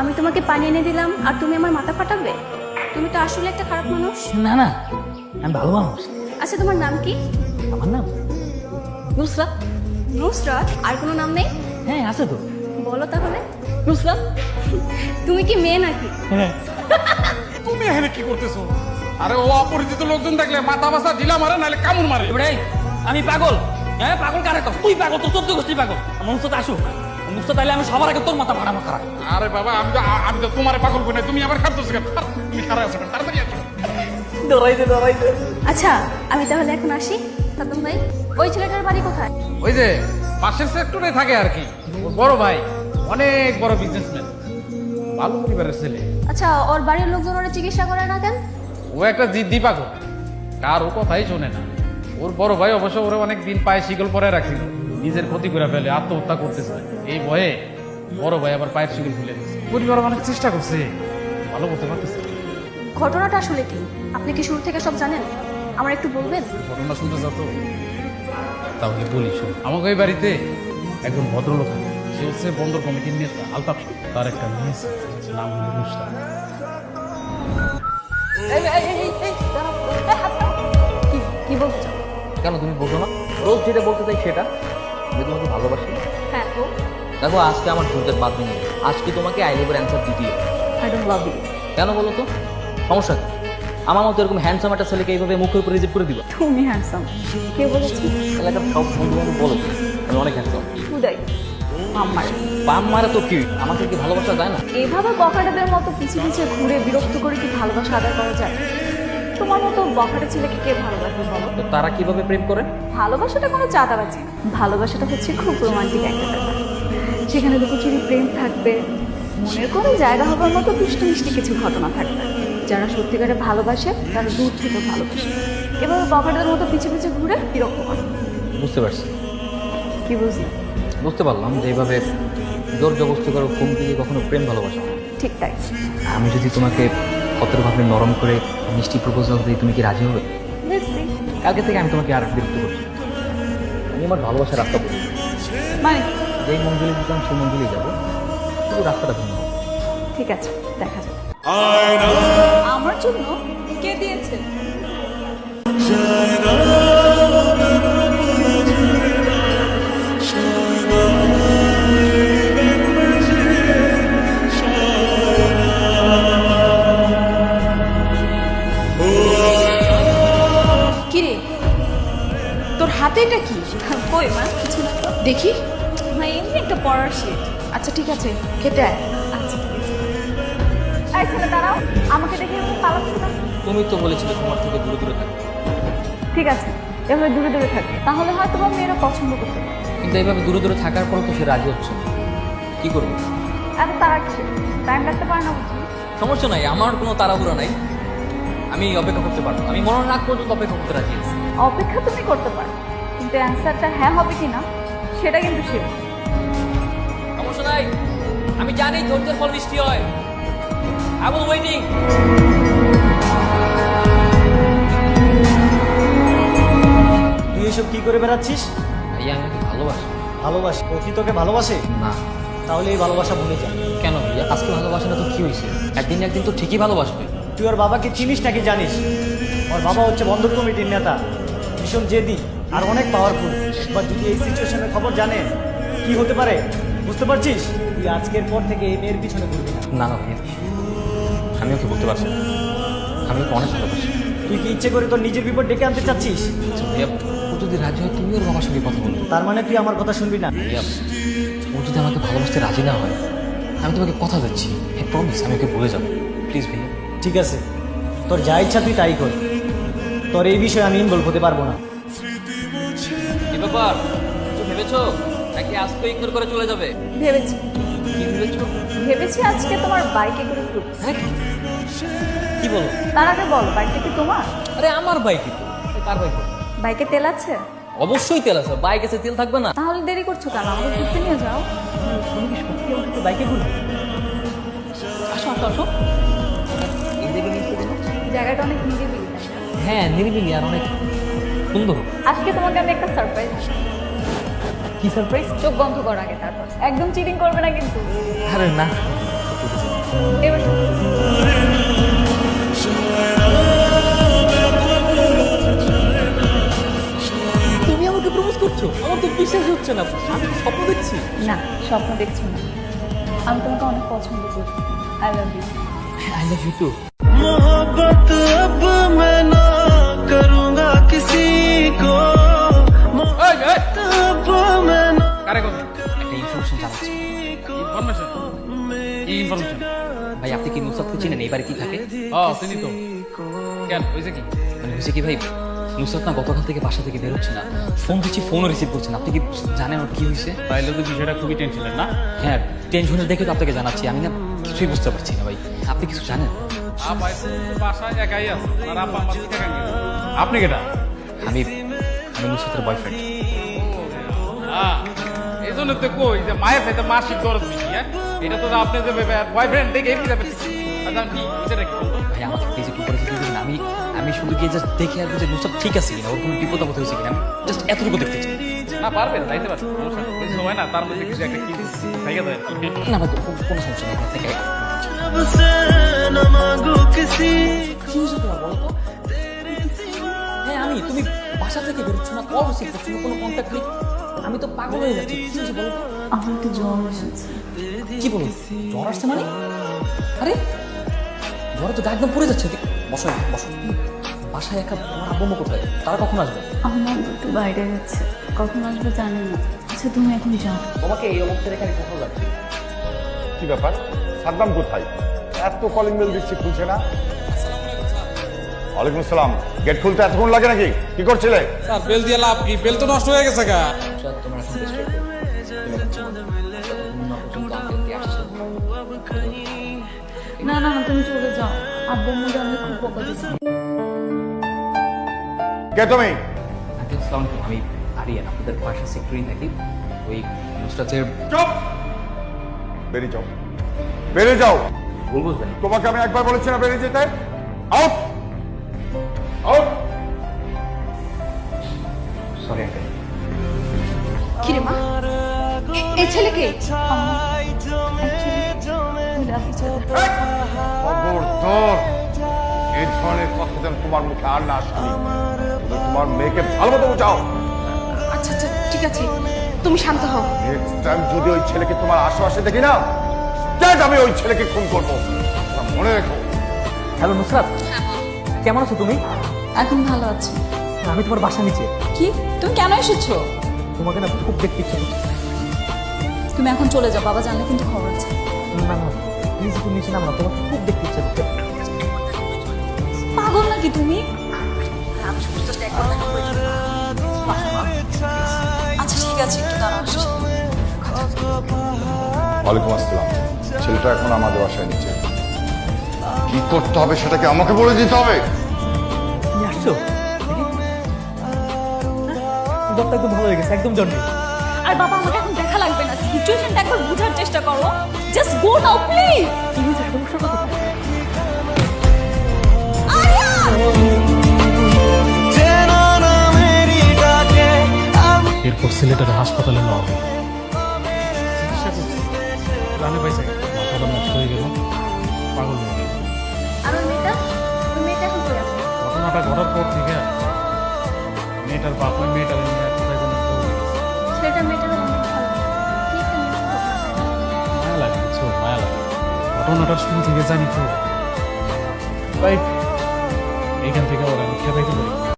আমি তোমাকে পানি এনে দিলাম আর তুমি আমার মাথা ফাটাবে? তুমি তো আসলে একটা খারাপ মানুষ। না না আমি ভালো মানুষ। আচ্ছা তোমার নাম কি? আমার নাম? নুসরাত। নুসরাত? আর কোনো নাম নেই? হ্যাঁ আছে তো। বলো তাহলে। নুসরাত। তুমি কি মেয়ে নাকি? হ্যাঁ। তুমি এখানে কি করতেছো? আরে ও অপরিচিত লোকজন দেখলে মাথা বাসা ঢিলা মারে নাহলে কামড় মারে। আমি পাগল। হ্যাঁ পাগল কারে কর তুই পাগল তোর চোদ্দ গোষ্ঠী পাগল। আমার আসুক। আইলে আমি সবার আগে তোর মাথা খারাপ আরে বাবা আমি তো আমি তো তোমারে পাগল করি না তুমি আবার কেন? তুমি খারাপ আছো তাড়াতাড়ি আসো। আচ্ছা আমি তাহলে এখন আসি ভাই ওই ছেলেটার বাড়ি কোথায়? ওই যে পাশের সেক্টরে থাকে আর কি ওর বড় ভাই অনেক বড় বিজনেসম্যান ভালো পরিবারের ছেলে। আচ্ছা ওর বাড়ির লোকজন ওরা চিকিৎসা করে না কেন? ও একটা জিদ্দি পাগল কার ও কথাই শোনে না। ওর বড় ভাই অবশ্য ওরা অনেক দিন পায়ে শিকল পরে রাখছিল। নিজের ক্ষতি করে ফেলে আত্মহত্যা করতেছে। এই ভয়ে বড় ভাই আবার পায়ের শিকল খুলে দিচ্ছে পরিবার অনেক চেষ্টা করছে। ভালো করতে পারতেছে ঘটনাটা আসলে কি? আপনি কি শুরু থেকে সব জানেন? আমার একটু বলবেন? ঘটনা শুনতে চাও তো? তাহলে বলি শোন। আমাকে এই বাড়িতে একজন ভদ্রলোক সে হচ্ছে বন্দর কমিটির নেতা আলতাফ। তার একটা মেয়ে আছে, নাম হলো নুসরাত। কি চাও কেন তুমি বোঝো না? রোজ যেটা বলতে চাই সেটা। যে তোমাকে ভালোবাসি? হ্যাঁ তো দেখো আজকে আমার ধৈর্যের বাদ নেই। আজকে তোমাকে আই লেভের অ্যান্সার দিতে হবে। আই ডোন্ট লাভ ইউ কেন বলো তো? সমস্যা কি? আমার মতো এরকম হ্যান্ডসাম একটা ছেলেকে এইভাবে মুখের উপরে রিজেক্ট করে দিবা? তুমি হ্যান্ডসাম কে বলেছি? এলাকার সব বন্ধু বান্ধব বলো আমি অনেক হ্যান্ডসাম উদয় আমার পাম মারা তো কি আমাকে কি ভালোবাসা যায় না? এভাবে বখাটেদের মতো পিছে পিছে ঘুরে বিরক্ত করে কি ভালোবাসা আদায় করা যায়? তোমার মতো বখাটে ছেলেকে কে ভালোবাসবে বলো? তো তারা কীভাবে প্রেম করে? ভালোবাসাটা কোনো চাঁদাবাজি। না। ভালোবাসাটা হচ্ছে খুব রোমান্টিক একটা ব্যাপার। সেখানে লুকোচুরি প্রেম থাকবে। মনের কোনো জায়গা হবার মতো দুষ্টু মিষ্টি কিছু ঘটনা থাকবে। যারা সত্যিকারে ভালোবাসে তারা দূর থেকে ভালোবাসে। এভাবে বখাটেদের মতো পিছে পিছে ঘুরে বিরক্ত করে বুঝতে পারছি। কি বুঝলি? বুঝতে পারলাম যে এইভাবে জোর জবস্তি করে থেকে কখনো প্রেম ভালোবাসা ঠিক তাই। আমি যদি তোমাকে ভদ্রভাবে নরম করে মিষ্টি প্রপোজাল দিয়ে তুমি কি রাজি হবে? কালকে থেকে আমি তোমাকে আর বিরক্ত করছি আমি আমার ভালোবাসার রাস্তা বলি মানে? যেই মঞ্জুরি দিতাম সেই মন্দিরে যাব। শুধু রাস্তাটা ভিন্ন। ঠিক আছে দেখা যাবে আমার জন্য কে দিয়েছে? হাতে এটা কি? কই মা? কিছু না। তো দেখি। মা এমনি একটা পড়ার শিট আচ্ছা ঠিক আছে। খেতে আয়। আচ্ছা ঠিক আছে। এই ছেলে দাঁড়াও। আমাকে দেখে পালাচ্ছ না তুমি তো বলেছিলে তোমার থেকে দূরে দূরে থাকবে ঠিক আছে। এভাবে দূরে দূরে থাকে। তাহলে হয়তো বা মেয়েরা পছন্দ করতে পারে কিন্তু এইভাবে দূরে দূরে থাকার পরও তো সে রাজি হচ্ছে না। কি করব? এত তারা কিসে টাইম লাগতে পারে না বুঝি। সমস্যা নাই আমার কোনো তাড়াহুড়া নাই। আমি অপেক্ষা করতে পারব। আমি মনে রাখ পর্যন্ত অপেক্ষা করতে রাজি আছি। অপেক্ষা তুমি করতে পারো। কিন্তু অ্যান্সারটা হ্যাঁ হবে কি না সেটা কিন্তু শিওর সমস্যা নাই। আমি জানি ধৈর্যের ফল মিষ্টি হয়। আই ওয়াজ ওয়েটিং তুই এসব কি করে বেড়াচ্ছিস? ভাইয়া আমি ভালোবাসি। ভালোবাসি? ও কি তোকে ভালোবাসে? না। তাহলে এই ভালোবাসা ভুলে যা। কেন ভাইয়া? আজকে ভালোবাসে না তো কি হয়েছে? একদিন না একদিন তো ঠিকই ভালোবাসবে। তুই ওর বাবাকে চিনিস নাকি জানিস? ওর বাবা হচ্ছে বন্দর কমিটির নেতা। ভীষণ জেদি। আর অনেক পাওয়ারফুল একবার যদি এই সিচুয়েশনের খবর জানে? কি হতে পারে? বুঝতে পারছিস? তুই আজকের পর থেকে এই মেয়ের পিছনে ঘুরবি না। না ভাইয়া। আমি ওকে বলতে পারছি না। আমি ওকে অনেক ভালোবাসি তুই কি ইচ্ছে করে তোর নিজের বিপদ ডেকে আনতে চাচ্ছিস? আচ্ছা ভাইয়া ও যদি রাজি হয় তুমি ওর বাবার সঙ্গে কথা বলবে তার মানে তুই আমার কথা শুনবি না। ভাইয়া ও যদি আমাকে ভালোবাসতে রাজি না হয় আমি তোমাকে কথা দিচ্ছি। হ্যাঁ প্রমিস আমি ওকে বলে যাব। প্লিজ ভাইয়া। ঠিক আছে। তোর যা ইচ্ছা তুই তাই কর। তোর এই বিষয়ে আমি ইনভলভ হতে পারব না। ব্যাপার? কিছু ভেবেছো? নাকি আজকে ইগনোর করে চলে যাবে? ভেবেছি। কি ভেবেছো? ভেবেছি আজকে তোমার বাইকে করে ঘুরবো হ্যাঁ? কি বলো? তার আগে বলো বাইকটা কি তোমার? আরে আমার বাইকই তো। কার বাইক? বাইকে তেল আছে? অবশ্যই তেল আছে। বাইক আছে তেল থাকবে না। তাহলে দেরি করছ কেন? আমাকে ঘুরতে নিয়ে যাও। তুমি কি সত্যি আমার সাথে বাইকে ঘুরবে? আসো আসো আসো। এই। জায়গাটা অনেক নিরিবিলি। হ্যাঁ নিরিবিলি আর অনেক সুন্দর। আজকে তোমাকে আমি একটা সারপ্রাইজ কি সারপ্রাইজ চোখ বন্ধ কর আগে তারপর। একদম চিটিং করবে না কিন্তু। আরে না। তুমি আমাকে করছ? আমার তো বিশ্বাস হচ্ছে না। আমি স্বপ্ন দেখছি? না স্বপ্ন দেখছি না। আমি তোমাকে অনেক পছন্দ করি। I love you I love you too একটা ইনফরমেশন কি ইনফরমেশন ভাই আপনি কি নুসরাতকে চিনেন? এই থাকে? ও চিনি তো। কেন? হয়েছে কি? মানে হয়েছে কি ভাই? নুসরাত না গতকাল থেকে বাসা থেকে বেরোচ্ছে না। ফোন দিচ্ছি ফোনও রিসিভ করছে না। আপনি কি জানেন ওর কি হয়েছে? তাইলে তো বিষয়টা খুবই টেনশনের না? হ্যাঁ টেনশনের দেখে তো আপনাকে জানাচ্ছি। আমি না কিছুই বুঝতে পারছি না ভাই। আপনি কিছু জানেন? বাসায় একাই আছে। আর আপা আমার থেকে কেন গেছে? আপনি কেটা আমি আমি নুসরাতের বয়ফ্রেন্ড জন্য তো কই যে মায়ের সাথে মাসিক দরদ বেশি হ্যাঁ? এটা তো আপনি যে বয়ফ্রেন্ড দেখে এমনি যাবে আচ্ছা, কি এটা ভাই আমাকে কি আমি আমি শুধু গিয়ে জাস্ট দেখে আর বুঝে নুসব ঠিক আছে ওর কোনো বিপদ আপদ কিনা জাস্ট এতটুকু দেখতে চাই। না পারবে হয় না। তার মধ্যে কিছু একটা কি না। ভাই কোনো সমস্যা হ্যাঁ আমি তুমি বাসা থেকে বেরোচ্ছ না কল রিসিভ কোনো কন্ট্যাক্ট নেই? আমি তো পাগল হয়ে যাচ্ছি কি হয়েছে বলো তো? আমার তো জ্বর এসেছে। কি বলো? জ্বর আসছে মানে? আরে জ্বরে তো গা একদম পড়ে যাচ্ছে। বসো বসো। বাসায় একা আমার আব্বু কোথায়? তারা কখন আসবে? আমার দুটো বাইরে গেছে। কখন আসবে জানি না। আচ্ছা তুমি এখন যাও। তোমাকে এই অবস্থায় এখানে কোথাও লাগছে কি ব্যাপার? সাদ্দাম কোথায়? এত কলিং বেল দিচ্ছি খুলছে না? ওয়ালাইকুম আসসালাম। গেট খুলতে এতক্ষণ লাগে নাকি? কি করছিলে? স্যার বেল দিয়ে লাভ কি? বেল তো নষ্ট হয়ে গেছে গা। তোমার এখন না। না তুমি চলে যাও। আব্বু জানলে খুব বকা কে তুমি। আমি আরিয়ান আপনাদের বাসা সেক্টরি থাকি। ওই নুসরাতের চুপ! বেরিয়ে যাও। বেরিয়ে যাও। ভুল বুঝবেন। তোমাকে আমি একবার বলেছি না বেরিয়ে যেতে। আউট আউট সরি আঙ্কেল কিরে মা? এই ছেলেকে? এই ধরনের কথা যেন তোমার মুখে আর না আসে। তোমার মেয়েকে ভালো মতো বোঝাও। আচ্ছা আচ্ছা ঠিক আছে। তুমি শান্ত হও। নেক্সট টাইম যদি ওই ছেলেকে তোমার আশেপাশে দেখি না দেখ আমি ওই ছেলেকে খুন করব। মনে রেখো। হ্যালো নুসরাত কেমন আছো তুমি? এখন ভালো আছি। আমি তোমার বাসা নিচে। কি? তুমি কেন এসেছ? তোমাকে না খুব দেখতে ইচ্ছে করছে তুমি এখন চলে যাও বাবা জানলে কিন্তু খবর আছে। না না প্লিজ তুমি নিচে নামো না তোমাকে খুব দেখতে ইচ্ছে করছে পাগল নাকি তুমি? আচ্ছা ঠিক আছে একটু দাঁড়াও আসছি। ওয়ালাইকুম আসসালাম। ছেলেটা এখন আমাদের বাসায় নিচে। কি করতে হবে সেটাকে আমাকে বলে দিতে হবে? হ্যাঁ? একদম ভালো হয়ে গেছে একদম আর বাবা আমাকে এখন দেখা লাগবে না। সিচুয়েশনটা একবার বোঝার চেষ্টা করো। জাস্ট গো নাও প্লিজ এরপর সিলেটের হাসপাতালে নেওয়া হবে। চিকিৎসা করছি। প্রাণে পাইছে মাথাটা নষ্ট হয়ে গেল। পাগল ঘটনাটা ঘটার পর থেকে মেয়েটার বাপ মেয়েটার কোথায় মেয়েটার মেয়ে লাগে মায়া লাগে। ঘটনাটার শুরু থেকে জানি তো। এইখান থেকে ওরা খেতে পারি